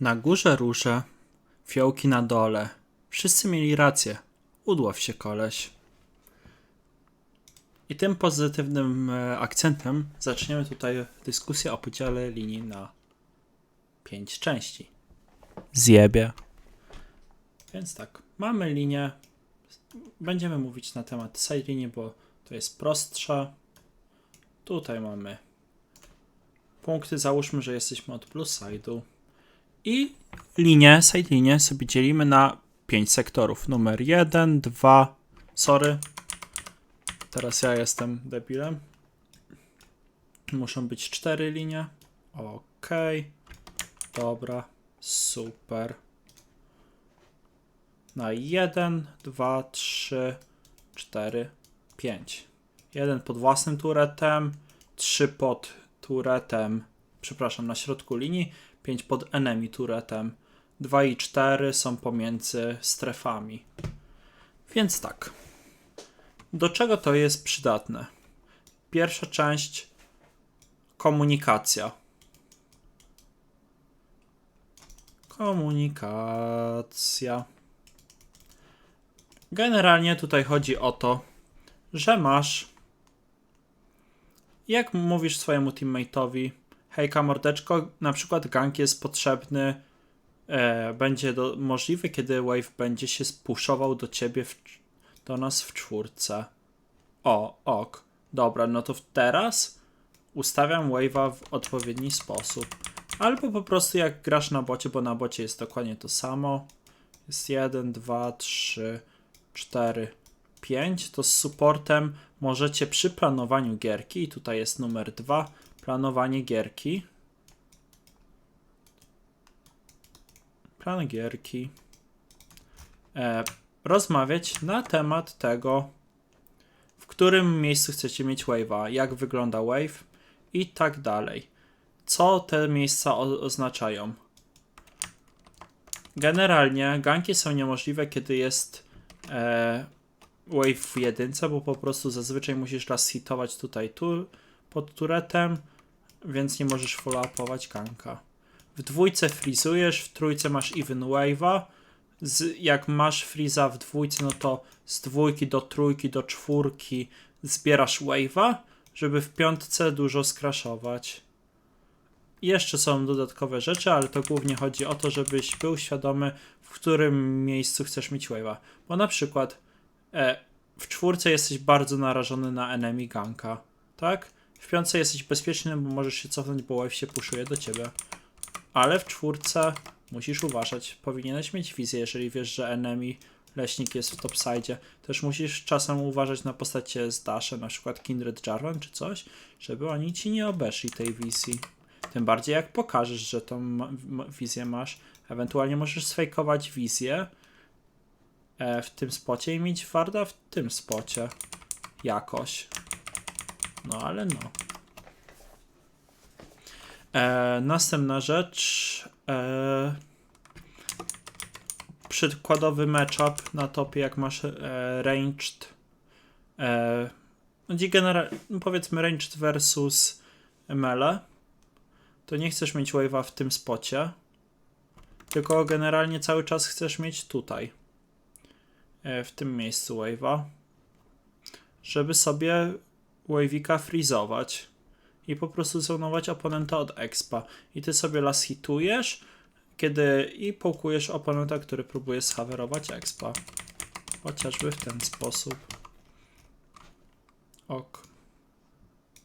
Na górze róże, fiołki na dole. Wszyscy mieli rację. Udław się koleś. I tym pozytywnym e, akcentem zaczniemy tutaj dyskusję o podziale linii na pięć części. Zjebie. Więc tak, mamy linię. Będziemy mówić na temat side linii, bo to jest prostsze. Tutaj mamy punkty. Załóżmy, że jesteśmy od plus side'u. I linię, side linię sobie dzielimy na 5 sektorów. Numer 1, 2, sorry. Teraz ja jestem debilem. Muszą być 4 linie. Ok. Dobra. Super. Na 1, 2, 3, 4, 5. Jeden pod własnym turetem, 3 pod turetem, przepraszam, na środku linii, 5 pod enemy turetem. 2 i 4 są pomiędzy strefami. Więc tak. Do czego to jest przydatne? Pierwsza część komunikacja. Komunikacja. Generalnie tutaj chodzi o to, że masz jak mówisz swojemu teammate'owi hejka mordeczko, na przykład gank jest potrzebny e, będzie do, możliwy, kiedy wave będzie się spuszował do ciebie w, do nas w czwórce. O, ok. Dobra, no to teraz ustawiam wave'a w odpowiedni sposób. Albo po prostu jak grasz na bocie, bo na bocie jest dokładnie to samo. Jest 1, 2, 3, 4, 5. To z supportem możecie przy planowaniu gierki, tutaj jest numer 2, planowanie gierki. Plan gierki. E, rozmawiać na temat tego, w którym miejscu chcecie mieć wave'a, jak wygląda wave i tak dalej. Co te miejsca o- oznaczają? Generalnie ganki są niemożliwe, kiedy jest e, wave w jedynce, bo po prostu zazwyczaj musisz raz hitować tutaj tu pod turetem, więc nie możesz follow-upować ganka. W dwójce frizujesz, w trójce masz even wave'a. Z, jak masz freeza w dwójce, no to z dwójki do trójki do czwórki zbierasz wave'a, żeby w piątce dużo skraszować. Jeszcze są dodatkowe rzeczy, ale to głównie chodzi o to, żebyś był świadomy, w którym miejscu chcesz mieć wave'a. Bo na przykład e, w czwórce jesteś bardzo narażony na enemy ganka, tak? W piątce jesteś bezpieczny, bo możesz się cofnąć, bo wave się puszuje do ciebie. Ale w czwórce musisz uważać. Powinieneś mieć wizję, jeżeli wiesz, że enemy leśnik jest w topside. Też musisz czasem uważać na postacie z Dashem, na przykład Kindred Jarvan czy coś, żeby oni ci nie obeszli tej wizji. Tym bardziej jak pokażesz, że tą wizję masz. Ewentualnie możesz sfejkować wizję e, w tym spocie i mieć Warda w tym spocie. Jakoś. No ale no. E, następna rzecz. E, przykładowy matchup na topie, jak masz e, ranged. E, genera- no powiedzmy ranged versus melee. To nie chcesz mieć wave'a w tym spocie. Tylko generalnie cały czas chcesz mieć tutaj. E, w tym miejscu wave'a. Żeby sobie wave'ika freezować i po prostu zonować oponenta od expa. I ty sobie las hitujesz, kiedy i połkujesz oponenta, który próbuje schawerować expa. Chociażby w ten sposób. Ok.